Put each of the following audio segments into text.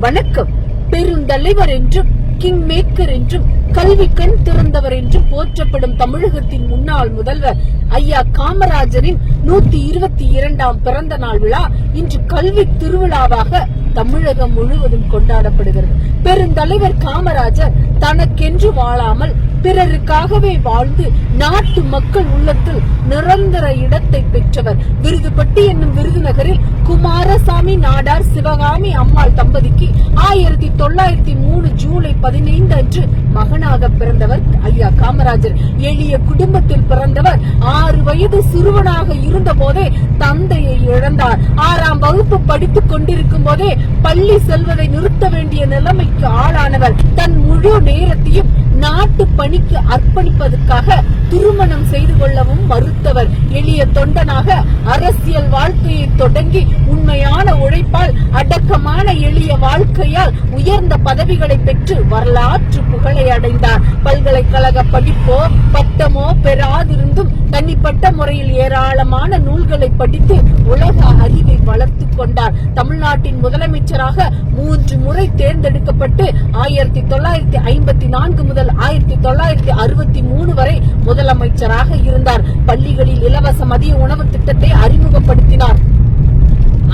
வணக்கம். பெருந்தலைவர் என்றும் கிங் மேக்கர் என்றும் கல்வி கண் திறந்தவர் என்றும் போற்றப்படும் தமிழகத்தின் முன்னாள் முதல்வர் ஐயா காமராஜரின் நூத்தி இருபத்தி இரண்டாம் பிறந்த நாள் விழா இன்று கல்வி திருவிழாவாக தமிழகம் முழுவதும் கொண்டாடப்படுகிறது. பெருந்தலைவர் காமராஜர் தனக்கென்று வாழாமல் பிறருக்காகவே வாழ்ந்து நாட்டு மக்கள் உள்ளத்தில் நிரந்தர இடத்தை பெற்றவர். விருதுபட்டி என்னும் விருதுநகரில் குமாரசாமி நாடார் சிவகாமி அம்மாள் தம்பதிக்கு ஆயிரத்தி தொள்ளாயிரத்தி மூணு ஜூலை பதினைந்து அன்று மகனாக பிறந்தவர் ஐயா காமராஜர். எளிய குடும்பத்தில் பிறந்தவர். ஆறு வயது சிறுவனாக இருந்த போதே தந்தையை இழந்தார். ஆறாம் வகுப்பு படித்துக் கொண்டிருக்கும் போதே பள்ளி செல்வதை நிறுத்த வேண்டிய நிலைமைக்கு ஆளானவர். தன் முழு நேரத்தையும் நாட்டு பணிக்கு அர்ப்பணிப்பதற்காக திருமணம் செய்து கொள்ளவும் மறுத்தவர். எளிய தொண்டனாக அரசியல் வாழ்க்கையை தொடங்கி உண்மையான உழைப்பால் அடக்கம் வாழ்க்கையால் உயர்ந்த பதவிகளை பெற்று வரலாற்று புகழை அடைந்தார். பல்கலைக்கழக படிப்போ பட்டமோ பெறாதிருந்தும் தனிப்பட்ட முறையில் ஏராளமான நூல்களை படித்து உலக அறிவை வளர்த்து கொண்டார். தமிழ்நாட்டின் முதலமைச்சராக மூன்று முறை தேர்ந்தெடுக்கப்பட்டு ஆயிரத்தி தொள்ளாயிரத்தி ஐம்பத்தி நான்கு முதல் ஆயிரத்தி தொள்ளாயிரத்தி அறுபத்தி மூணு வரை முதலமைச்சராக இருந்தார். பள்ளிகளில் இலவச மதிய உணவு திட்டத்தை அறிமுகப்படுத்தினார்.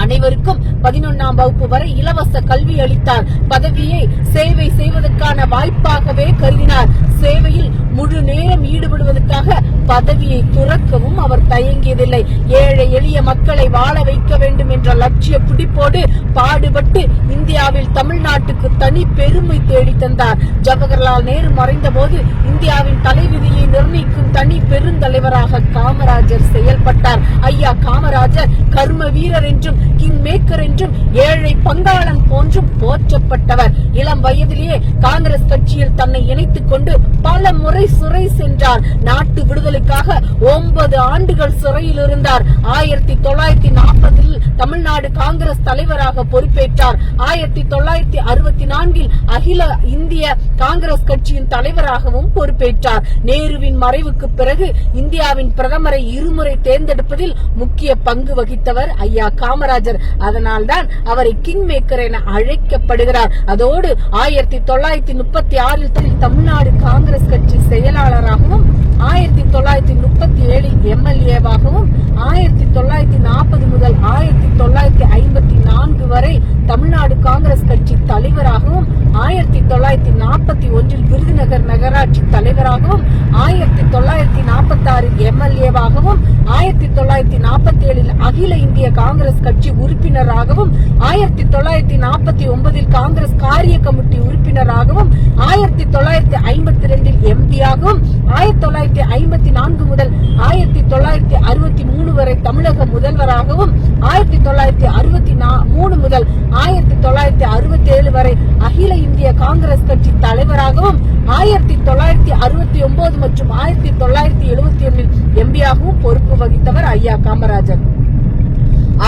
அனைவருக்கும் பதினொன்னாம் வகுப்பு வரை இலவச கல்வி அளித்தார். பதவியை சேவை செய்வதற்கான வாய்ப்பாகவே கருதினார். சேவையில் முழு நேரம் ஈடுபடுவதற்காக பதவியை துறக்கவும் அவர் தயங்கியதில்லை. ஏழை எளிய மக்களை வாழ வைக்க வேண்டும் என்ற லட்சிய பிடிப்போடு பாடுபட்டு இந்தியாவில் தமிழ்நாட்டுக்கு தனி பெருமை தேடி தந்தார். ஜவஹர்லால் நேரு மறைந்த போது இந்தியாவின் தலைவிதியை நிர்ணயிக்கும் தனி பெருந்தலைவராக காமராஜர் செயல்பட்டார். ஐயா காமராஜர் கர்ம வீரர் என்றும் கிங் மேக்கர் என்றும் ஏழை பங்காளன் போன்றும் போற்றப்பட்டவர். இளம் வயதிலேயே காங்கிரஸ் கட்சியில் தன்னை இணைத்துக் கொண்டு பல முறை சிறை சென்றார். நாட்டு விடுதலைக்காக ஒன்பது ஆண்டுகள் சிறையில் இருந்தார். ஆயிரத்தி தொள்ளாயிரத்தி நாற்பதில் தமிழ்நாடு காங்கிரஸ் தலைவராக பொறுப்பேற்றார். ஆயிரத்தி தொள்ளாயிரத்தி அறுபத்தி நான்கில் அகில இந்திய காங்கிரஸ் கட்சியின் தலைவராகவும் பொறுப்பேற்றார். நேருவின் மறைவுக்கு பிறகு இந்தியாவின் பிரதமரை இருமுறை தேர்ந்தெடுப்பதில் முக்கிய பங்கு வகித்தவர் ஐயா காமராஜர். அதனால்தான் அவரை கிங் மேக்கர் என அழைக்கப்படுகிறார். அதோடு ஆயிரத்தி தொள்ளாயிரத்தி முப்பத்தி ஆறில் தமிழ்நாடு காங்கிரஸ் கட்சி செயலாளராகவும் ஆயிரத்தி தொள்ளாயிரத்தி முப்பத்தி ஏழில் எம்எல்ஏவாகவும் ஆயிரத்தி தொள்ளாயிரத்தி நாற்பது முதல் ஆயிரத்தி தொள்ளாயிரத்தி ஐம்பத்தி நாலு தமிழ்நாடு காங்கிரஸ் கட்சி தலைவராகவும் ஆயிரத்தி தொள்ளாயிரத்தி நாற்பத்தி ஒன்றில் விருதுநகர் நகராட்சி தலைவராகவும் ஆயிரத்தி தொள்ளாயிரத்தி நாற்பத்தி ஆறில் எம்எல்ஏவாகவும் ஆயிரத்தி தொள்ளாயிரத்தி நாற்பத்தி ஏழில் அகில இந்திய காங்கிரஸ் கட்சி உறுப்பினராகவும் ஆயிரத்தி தொள்ளாயிரத்தி நாற்பத்தி ஒன்பதில் காங்கிரஸ் காரிய கமிட்டி உறுப்பினராகவும் ஆயிரத்தி தொள்ளாயிரத்தி ஐம்பத்தி ரெண்டில் எம்பியாகவும் ஆயிரத்தி தொள்ளாயிரத்தி ஐம்பத்தி நான்கு முதல் ஆயிரத்தி தொள்ளாயிரத்தி அறுபத்தி மூணு வரை தமிழக முதல்வராகவும் ஆயிரத்தி தொள்ளாயிரத்தி அறுபத்தி மூணு முதல் ஆயிரத்தி தொள்ளாயிரத்தி அறுபத்தி ஏழு வரை அகில இந்திய காங்கிரஸ் கட்சி தலைவராகவும் ஆயிரத்தி தொள்ளாயிரத்தி அறுபத்தி ஒன்பது மற்றும் ஆயிரத்தி தொள்ளாயிரத்தி எழுபத்தி ஒன்னில் எம்பியாகவும் பொறுப்பு வகித்தவர் ஐயா காமராஜர்.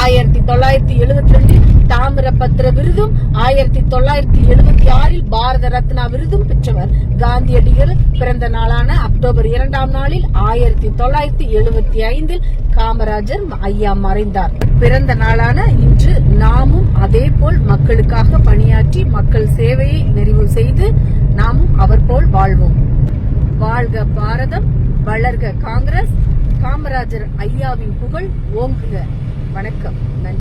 ஆயிரத்தி தொள்ளாயிரத்தி எழுபத்தி ரெண்டில் தாமிரபத்திர விருதும் ஆயிரத்தி தொள்ளாயிரத்தி எழுபத்தி ஆறில் பாரத ரத்னா விருதும் பெற்றவர். காந்தியடிகள் பிறந்த நாளான அக்டோபர் இரண்டாம் நாளில் ஆயிரத்தி தொள்ளாயிரத்தி எழுபத்தி ஐந்தில் காமராஜர் ஐயா மறைந்தார். பிறந்த நாளான இன்று மக்களுக்காக பணியாற்றி மக்கள் சேவையை நிறைவு செய்து நாமும் அவர் போல் வாழ்வோம். வாழ்க பாரதம் வளர்க காங்கிரஸ். காமராஜர் ஐயாவின் புகழ் ஓங்குக. வணக்கம். நன்றி.